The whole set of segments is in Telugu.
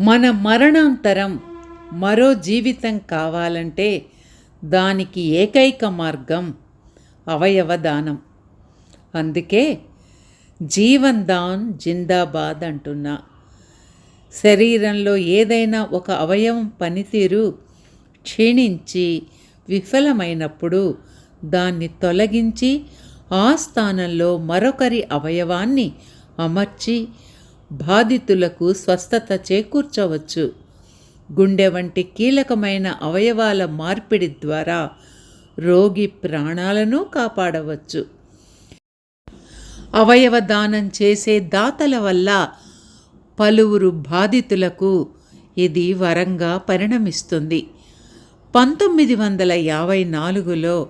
మన మరణాంతరం మరో జీవితం కావాలంటే దానికి ఏకైక మార్గం అవయవ దానం. అందుకే జీవన్ దాన్ జిందాబాద్ అంటున్నా. శరీరంలో ఏదైనా ఒక అవయవం పనితీరు క్షీణించి విఫలమైనప్పుడు దాన్ని తొలగించి ఆ స్థానంలో మరొకరి అవయవాన్ని అమర్చి బాధితులకు స్వస్థత చేకూర్చవచ్చు. గుండె వంటి కీలకమైన అవయవాల మార్పిడి ద్వారా రోగి ప్రాణాలను కాపాడవచ్చు. అవయవ దానం చేసే దాతల వల్ల పలువురు బాధితులకు ఇది వరంగా పరిణమిస్తుంది. పంతొమ్మిది వందల యాభై నాలుగులో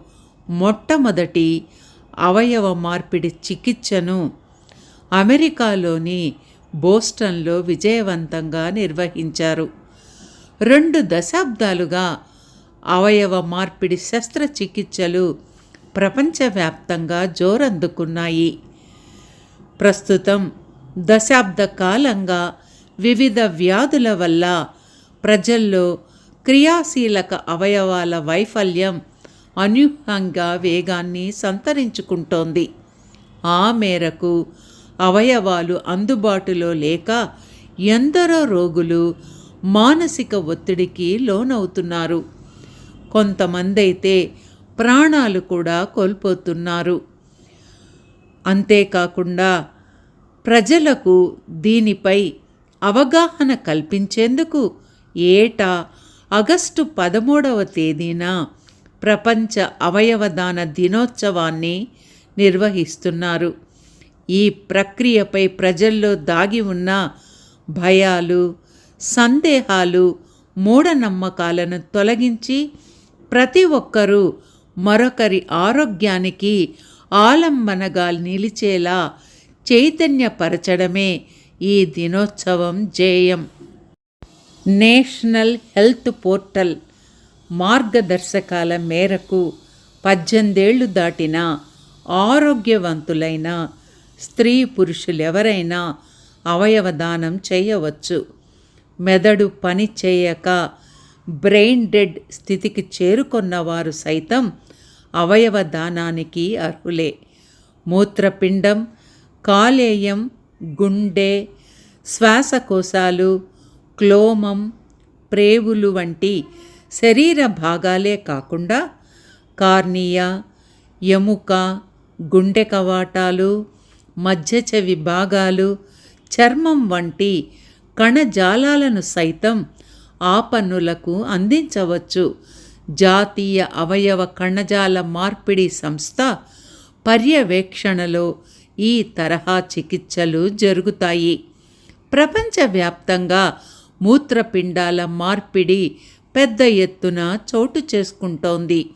మొట్టమొదటి అవయవ మార్పిడి చికిత్సను అమెరికాలోని బోస్టన్లో విజయవంతంగా నిర్వహించారు. రెండు దశాబ్దాలుగా అవయవ మార్పిడి శస్త్రచికిత్సలు ప్రపంచవ్యాప్తంగా జోరందుకున్నాయి. ప్రస్తుతం దశాబ్ద కాలంగా వివిధ వ్యాధుల వల్ల ప్రజల్లో క్రియాశీలక అవయవాల వైఫల్యం అనూహ్యంగా వేగాన్ని సంతరించుకుంటోంది. ఆ మేరకు అవయవాలు అందుబాటులో లేక ఎందరో రోగులు మానసిక ఒత్తిడికి లోనవుతున్నారు. కొంతమంది అయితే ప్రాణాలు కూడా కోల్పోతున్నారు. అంతేకాకుండా ప్రజలకు దీనిపై అవగాహన కల్పించేందుకు ఏటా ఆగస్టు పదమూడవ తేదీన ప్రపంచ అవయవదాన దినోత్సవాన్ని నిర్వహిస్తున్నారు. ఈ ప్రక్రియపై ప్రజల్లో దాగి ఉన్న భయాలు సందేహాలు మూఢనమ్మకాలను తొలగించి ప్రతి ఒక్కరూ మరొకరి ఆరోగ్యానికి ఆలంబనగా నిలిచేలా చైతన్యపరచడమే ఈ దినోత్సవం జేయం నేషనల్ హెల్త్ పోర్టల్ మార్గదర్శకాల మేరకు పద్దెనిమిదేళ్ళు దాటిన ఆరోగ్యవంతులైన స్త్రీ పురుషులెవరైనా అవయవదానం చేయవచ్చు. మెదడు పని చేయక బ్రెయిన్ డెడ్ స్థితికి చేరుకున్నవారు సైతం అవయవ దానానికి అర్హులే. మూత్రపిండం కాలేయం గుండె శ్వాసకోశాలు క్లోమం ప్రేవులు వంటి శరీర భాగాలే కాకుండా కార్నియా ఎముక గుండె కవాటాలు మధ్య చెవి భాగాలు చర్మం వంటి కణజాలాలను సైతం ఆ పన్నులకు అందించవచ్చు. జాతీయ అవయవ కణజాల మార్పిడి సంస్థ పర్యవేక్షణలో ఈ తరహా చికిత్సలు జరుగుతాయి. ప్రపంచవ్యాప్తంగా మూత్రపిండాల మార్పిడి పెద్ద ఎత్తున చోటు చేసుకుంటోంది.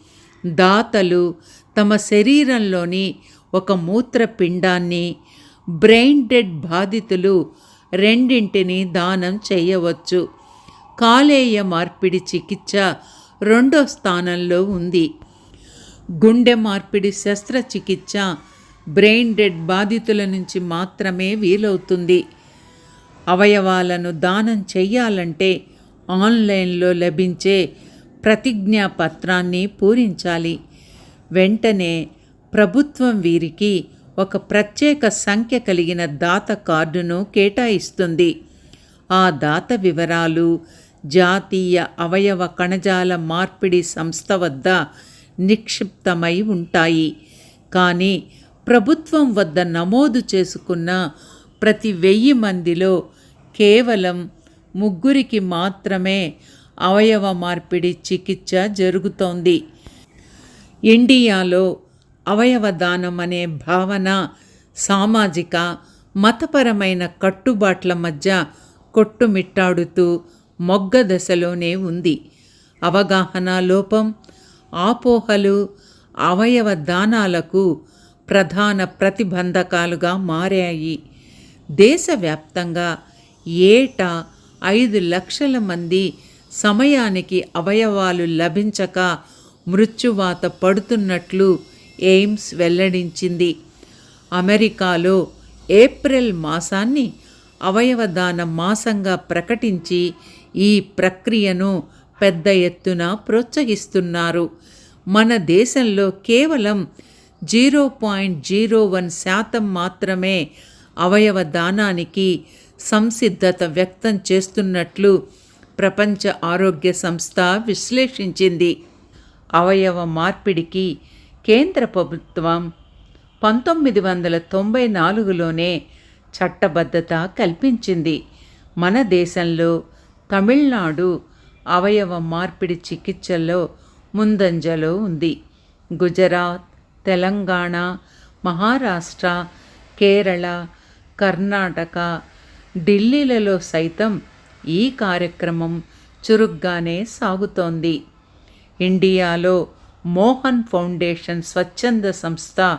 దాతలు తమ శరీరంలోని ఒక మూత్రపిండాన్ని బ్రెయిన్ డెడ్ బాధితులు రెండింటిని దానం చేయవచ్చు. కాలేయ మార్పిడి చికిత్స రెండో స్థానంలో ఉంది. గుండె మార్పిడి శస్త్రచికిత్స బ్రెయిన్ డెడ్ బాధితుల నుంచి మాత్రమే వీలవుతుంది. అవయవాలను దానం చెయ్యాలంటే ఆన్లైన్లో లభించే ప్రతిజ్ఞాపత్రాన్ని పూరించాలి. వెంటనే ప్రభుత్వం వీరికి ఒక ప్రత్యేక సంఖ్య కలిగిన దాత కార్డును కేటాయిస్తుంది. ఆ దాత వివరాలు జాతీయ అవయవ కణజాల మార్పిడి సంస్థ వద్ద నిక్షిప్తమై ఉంటాయి. కానీ ప్రభుత్వం వద్ద నమోదు చేసుకున్న ప్రతి వెయ్యి మందిలో కేవలం ముగ్గురికి మాత్రమే అవయవ మార్పిడి చికిత్స జరుగుతోంది. ఇండియాలో అవయవ దానం అనే భావన సామాజిక మతపరమైన కట్టుబాట్ల మధ్య కొట్టుమిట్టాడుతూ మొగ్గ దశలోనే ఉంది. అవగాహన లోపం ఆపోహలు అవయవ దానాలకు ప్రధాన ప్రతిబంధకాలుగా మారాయి. దేశవ్యాప్తంగా ఏటా ఐదు లక్షల మంది సమయానికి అవయవాలు లభించక మృత్యువాత పడుతున్నట్లు ఎయిమ్స్ వెల్లడించింది. అమెరికాలో ఏప్రిల్ మాసాన్ని అవయవదాన మాసంగా ప్రకటించి ఈ ప్రక్రియను పెద్ద ఎత్తున ప్రోత్సహిస్తున్నారు. మన దేశంలో కేవలం జీరో పాయింట్ జీరో వన్ శాతం మాత్రమే అవయవ దానానికి సంసిద్ధత వ్యక్తం చేస్తున్నట్లు ప్రపంచ ఆరోగ్య సంస్థ విశ్లేషించింది. అవయవ మార్పిడికి కేంద్ర ప్రభుత్వం పంతొమ్మిది వందల తొంభై నాలుగులోనే చట్టబద్ధత కల్పించింది. మన దేశంలో తమిళనాడు అవయవ మార్పిడి చికిత్సల్లో ముందంజలో ఉంది. గుజరాత్ తెలంగాణ మహారాష్ట్ర కేరళ కర్ణాటక ఢిల్లీలలో సైతం ఈ కార్యక్రమం చురుగ్గానే సాగుతోంది. ఇండియాలో మోహన్ ఫౌండేషన్ స్వచ్ఛంద సంస్థ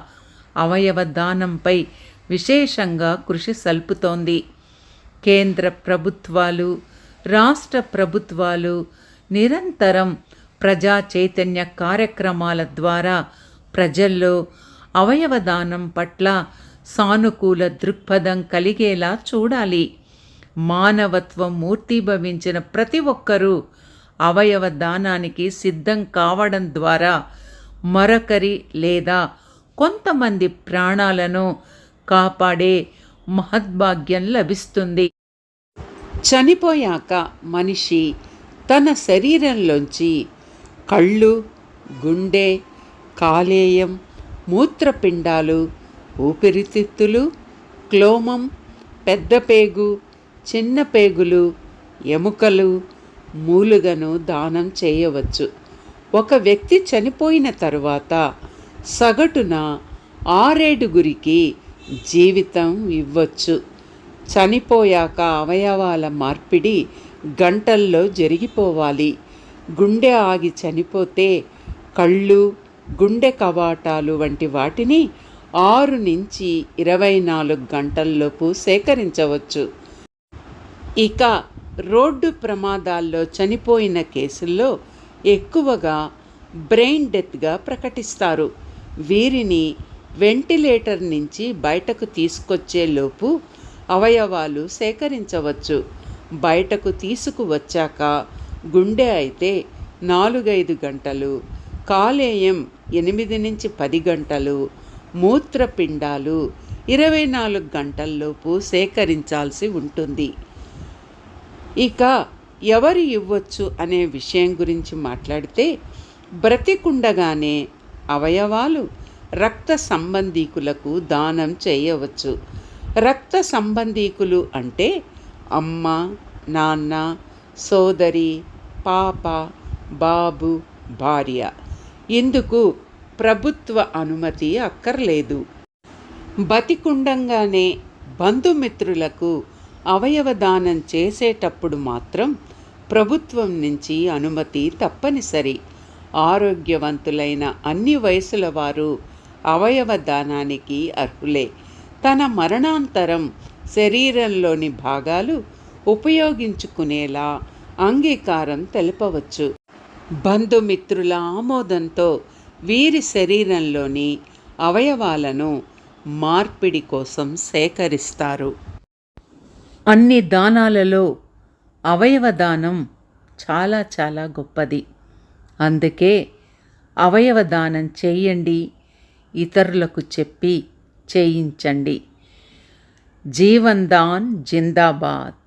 అవయవ దానంపై విశేషంగా కృషి సల్పుతోంది. కేంద్ర ప్రభుత్వాలు రాష్ట్ర ప్రభుత్వాలు నిరంతరం ప్రజా చైతన్య కార్యక్రమాల ద్వారా ప్రజల్లో అవయవదానం పట్ల సానుకూల దృక్పథం కలిగేలా చూడాలి. మానవత్వం మూర్తిభవించిన ప్రతి ఒక్కరూ అవయవ దానానికి సిద్ధం కావడం ద్వారా మరొకరి లేదా కొంతమంది ప్రాణాలను కాపాడే మహద్భాగ్యం లభిస్తుంది. చనిపోయాక మనిషి తన శరీరంలోంచి కళ్ళు గుండె కాలేయం మూత్రపిండాలు ఊపిరితిత్తులు క్లోమం పెద్ద పేగు చిన్న పేగులు ఎముకలు మూలుగను దానం చేయవచ్చు. ఒక వ్యక్తి చనిపోయిన తరువాత సగటున ఆరేడుగురికి జీవితం ఇవ్వచ్చు. చనిపోయాక అవయవాల మార్పిడి గంటల్లో జరిగిపోవాలి. గుండె ఆగి చనిపోతే కళ్ళు గుండె కవాటాలు వంటి వాటిని ఆరు నుంచి ఇరవై నాలుగు గంటల్లోపు సేకరించవచ్చు. ఇక రోడ్డు ప్రమాదాల్లో చనిపోయిన కేసుల్లో ఎక్కువగా బ్రెయిన్ డెత్గా ప్రకటిస్తారు. వీరిని వెంటిలేటర్ నుంచి బయటకు తీసుకొచ్చేలోపు అవయవాలు సేకరించవచ్చు. బయటకు తీసుకువచ్చాక గుండె అయితే నాలుగైదు గంటలు కాలేయం ఎనిమిది నుంచి పది గంటలు మూత్రపిండాలు ఇరవై నాలుగు గంటల్లోపు సేకరించాల్సి ఉంటుంది. ఇక ఎవరు ఇవ్వచ్చు అనే విషయం గురించి మాట్లాడితే బ్రతికుండగానే అవయవాలు రక్త సంబంధీకులకు దానం చేయవచ్చు. రక్త సంబంధీకులు అంటే అమ్మ నాన్న సోదరి పాప బాబు భార్య. ఇందుకు ప్రభుత్వ అనుమతి అక్కర్లేదు. బతికుండంగానే బంధుమిత్రులకు అవయవ దానం చేసేటప్పుడు మాత్రం ప్రభుత్వం నుంచి అనుమతి తప్పనిసరి. ఆరోగ్యవంతులైన అన్ని వయసుల వారు అవయవ దానానికి అర్హులే. తన మరణాంతరం శరీరంలోని భాగాలు ఉపయోగించుకునేలా అంగీకారం తెలపవచ్చు. బంధుమిత్రుల ఆమోదంతో వీరి శరీరంలోని అవయవాలను మార్పిడి కోసం సేకరిస్తారు. అన్ని దానాలలో అవయవ దానం చాలా చాలా గొప్పది. అందుకే అవయవ దానం చేయండి ఇతరులకు చెప్పి చేయించండి. జీవన్ దాన్ జిందాబాద్.